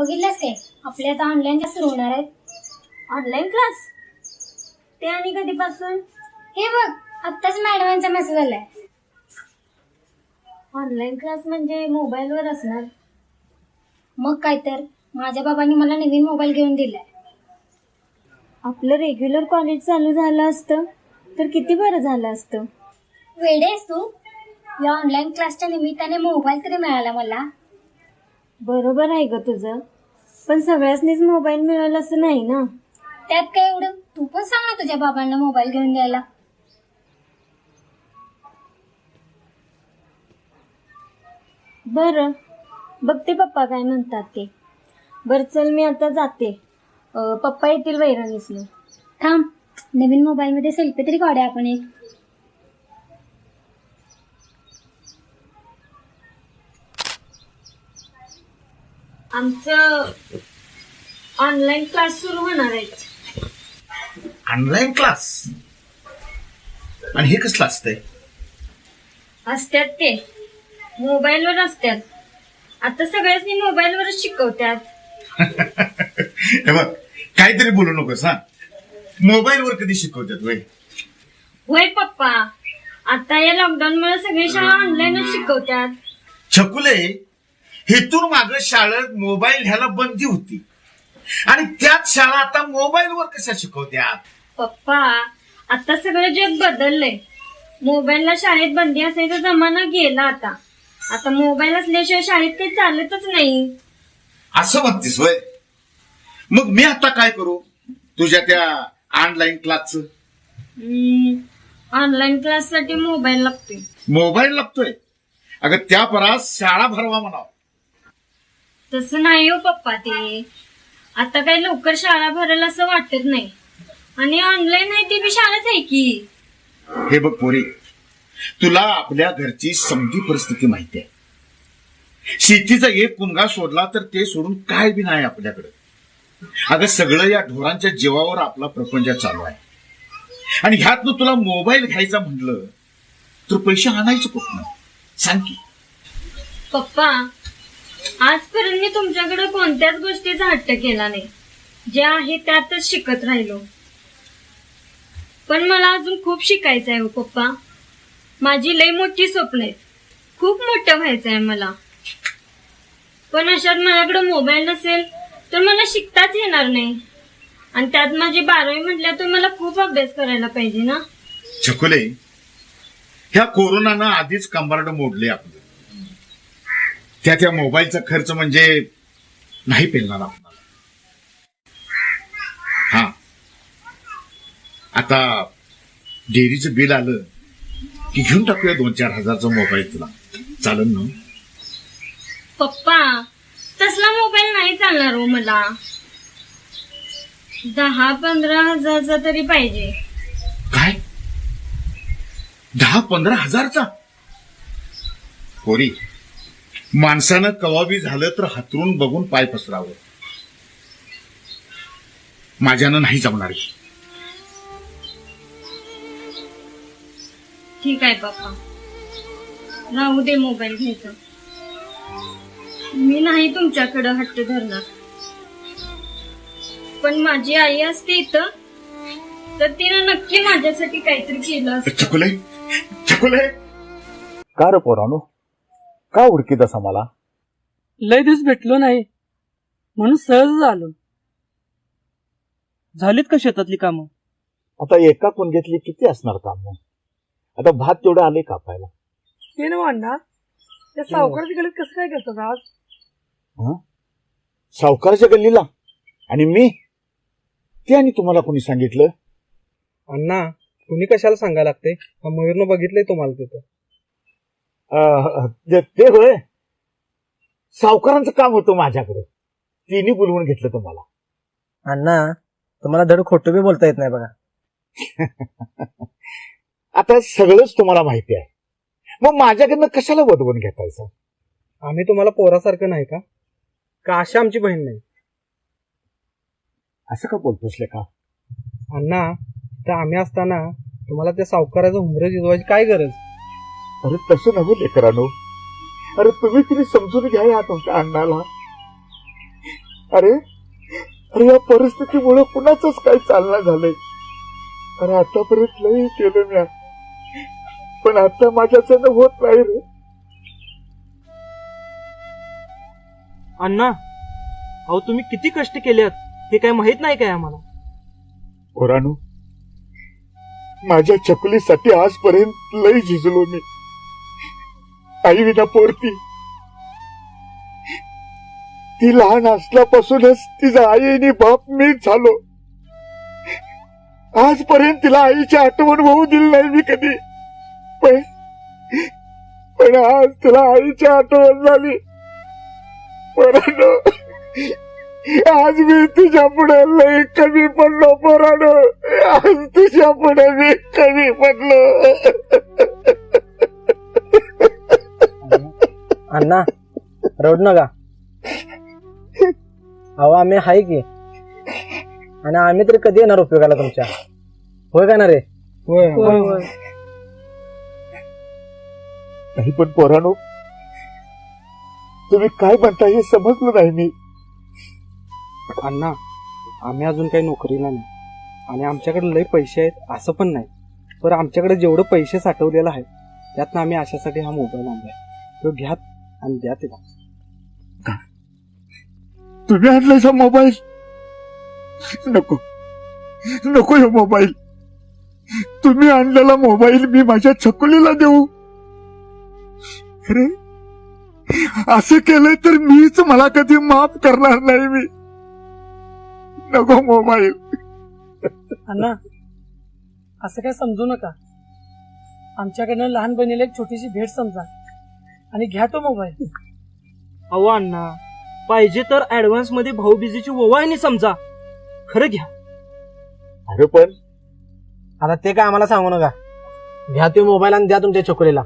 बघितलंस काय? आपले आता ऑनलाईन क्लास सुरू होणार आहेत. ऑनलाईन क्लास ते आणि कधीपासून? हे बघ आत्ताच मॅडमांचा मेसेज आलाय. ऑनलाईन क्लास म्हणजे मोबाईलवर असणार. मग काय तर माझ्या बाबांनी मला नवीन मोबाईल घेऊन दिलाय. आपलं रेग्युलर कॉलेज चालू झालं असतं तर किती बरं झालं असतं? वेडे आहेस तू. या ऑनलाईन क्लासच्या निमित्ताने मोबाईल तरी मिळाला मला. बरोबर आहे ग तुझं. पण सगळ्यासनीच मोबाईल मिळाला असं नाही ना? त्यात काय एवढं? तू पण सांग ना तुझ्या बाबांना मोबाईल घेऊन द्यायला. बरं. बघते पप्पा काय म्हणतात ते. बरं चल मी आता जाते. अं, पप्पा येतील वैरणीसने. थांब. नवीन मोबाईल मध्ये सेल्फी तरी काढूया आपण एक. आमचं ऑनलाईन क्लास सुरू होणार आहे. ऑनलाईन क्लास आणि हे कसलं असतंय? असतात ते. मोबाईलवर असतात आता सगळ्यांनी मोबाईलवरच शिकवतात हे बघ काहीतरी बोलू नकोस हा. मोबाईलवर कधी शिकवतात वय? होय पप्पा आता या लॉकडाऊन मुळे सगळी शाळा ऑनलाईनच शिकवतात छकुले हेतून माग शाळेत मोबाईल घ्यायला बंदी होती. आणि त्याच शाळा आता मोबाईलवर कशा शिकवत्यात? पप्पा आता सगळं जग बदललंय. मोबाईलला शाळेत बंदी असायचा जमाना गेला आता. आता मोबाईल असल्याशिवाय शाळेत काही चालतच नाही. असं म्हणतेस वय. मग मी आता काय करू? तुझ्या त्या ऑनलाईन क्लासचं ऑनलाईन क्लाससाठी मोबाईल लागतोय. मोबाईल लागतोय. अगं त्या परास शाळा भरवा म्हणावं. तसं नाही हो पप्पा ते. आता काही लवकर शाळा भरेल असं वाटत नाही. आणि ऑनलाईन आहे ती बी शाळाच आहे की. हे बघ पोरी तुला आपल्या घरची समजी परिस्थिती माहिती आहे. शेतीचा एक कुणगा सोडला तर ते सोडून काय बी नाही आपल्याकडे. अगं सगळं या ढोरांच्या जीवावर आपला प्रपंच चालू आहे. आणि ह्यातनं तुला मोबाईल घ्यायचा म्हटलं तर पैसे आणायचं कुठनं? सांग की. पप्पा आजपर्यंत मी तुमच्याकडे कोणत्याच गोष्टीचा हट्ट केला नाही. जे आहे त्यातच शिकत राहिलो. पण मला अजून खूप शिकायचं आहे हो पप्पा. माझी लई मोठी स्वप्न आहेत. खूप मोठं व्हायचं आहे मला. पण अशात माझ्याकडे मोबाईल नसेल तर मला शिकताच येणार नाही. आणि त्यात माझी बारावी म्हटल्या तर मला खूप अभ्यास करायला पाहिजे ना? छकुले ह्या कोरोनानं आधीच कंबरड मोडले आपलं. त्या त्या मोबाईलचा खर्च म्हणजे नाही पेलणार आपल्याला. हा. आता डेअरीचं बिल आलं की घेऊन टाकूया दोन चार हजारचा मोबाईल तुला. चालेल ना. पप्पा तसला मोबाईल नाही चालणार हो मला. दहा पंधरा हजारचा तरी पाहिजे. काय? दहा पंधरा हजारचा? पोरी माणसानं कवाबी झालं तर हातरून बघून पाय पसरावं. माझ्यानं नाही जमणार ही. ठीक आहे पप्पा राहू दे मोबाईल घ्यायचा. मी नाही तुमच्याकडं हट्ट धरणार. पण माझी आई असते इथं तर तिनं नक्की माझ्यासाठी काहीतरी केलं असतं. चकुले चकुले. का रे पोरानो? का उडकीत असा मला? लय दिवस भेटलो नाही. म्हणून सहज आलो. झालीत का शेतातली कामं? आता एका कुंडीतली किती असणार काम? आता भात तेवढं आले कापायला. ते ना अण्णा. त्या सावकाराच्या गलीत कसं काय करतात आज? हं? सावकाराच्या गल्लीला? आणि मी? ते आणि तुम्हाला कोणी सांगितलं? अण्णा तुम्ही कशाला सांगायला लागते? मयूरनं बघितलंय तुम्हाला तिथं. अं, ते ते होय. सावकारांचं काम होतं माझ्याकडे. तिने बोलवून घेतलं तुम्हाला. अण्णा तुम्हाला धड खोटं बी बोलता येत नाही बघा. आता सगळंच तुम्हाला माहिती आहे. मग माझ्याकडनं कशाला वदवून घेतायचं? आम्ही तुम्हाला पोरासारखं नाही का? का अशी आमची बहीण नाही? असं का बोलतोस का अण्णा तर आम्ही असताना तुम्हाला त्या सावकाराचं हुमरं जिजवायची काय गरज? अरे तसं नव्हे लेकरानो. अरे तुम्ही तरी समजून घ्या या तुमच्या अण्णाला. अरे अरे या परिस्थितीमुळे कुणाच काय चालना झालंय? अरे आतापर्यंत लई केलं म्या. पण आता माझ्याच्यानं होत नाही रे. अण्णा अहो तुम्ही किती कष्ट केलेत? हे काय माहीत नाही काय आम्हाला? पोरानू माझ्या चकुलीसाठी आजपर्यंत लई झिजलो मी. आई विना पोरती. ती लहान असल्यापासूनच तिचा आई आणि बाप मीच झालो. आजपर्यंत तिला आईची आठवण होऊ दिली नाही मी कधी. पण पण आज तिला आईची आठवण झाली. पोरानो आज मी तुझ्या पुढे लई कमी पडलो पोरानो. आज तुझ्या पुढे मी कमी पडलो. अण्णा रड नका. अहो आम्ही हाय की. आणि आम्ही तरी कधी येणार उपयोगाला तुमच्या? होय का ना रे? नाही पण पोरानो तुम्ही काय म्हणता हे समजलं नाही मी. अण्णा आम्ही अजून काही नोकरीला नाही. आणि आमच्याकडे लय पैसे आहेत असं पण नाही. पण आमच्याकडे जेवढं पैसे साठवलेलं आहे त्यातनं आम्ही अशासाठी हा मोबाईल आणलाय. तो घ्या. आणि द्या तिला तुम्ही आणलायचा मोबाईल? नको. नको हे मोबाईल. तुम्ही आणलेला मोबाईल मी माझ्या छकुलीला देऊ. अरे असं केलंय तर मीच मला कधी माफ करणार नाही मी. नको मोबाईल. अण्णा असं काय समजू नका. आमच्याकडनं लहान बहिणीला एक छोटीशी भेट समजा. आणि घ्या तो मोबाईल. अहो अण्णा पाहिजे तर ऍडव्हान्समध्ये भाऊबीजेची ओवाळणी समजा. खरं घ्या. अरे पण. आता ते काय आम्हाला सांगू नका. घ्या ते मोबाईल आणि द्या तुमच्या छोकरीला.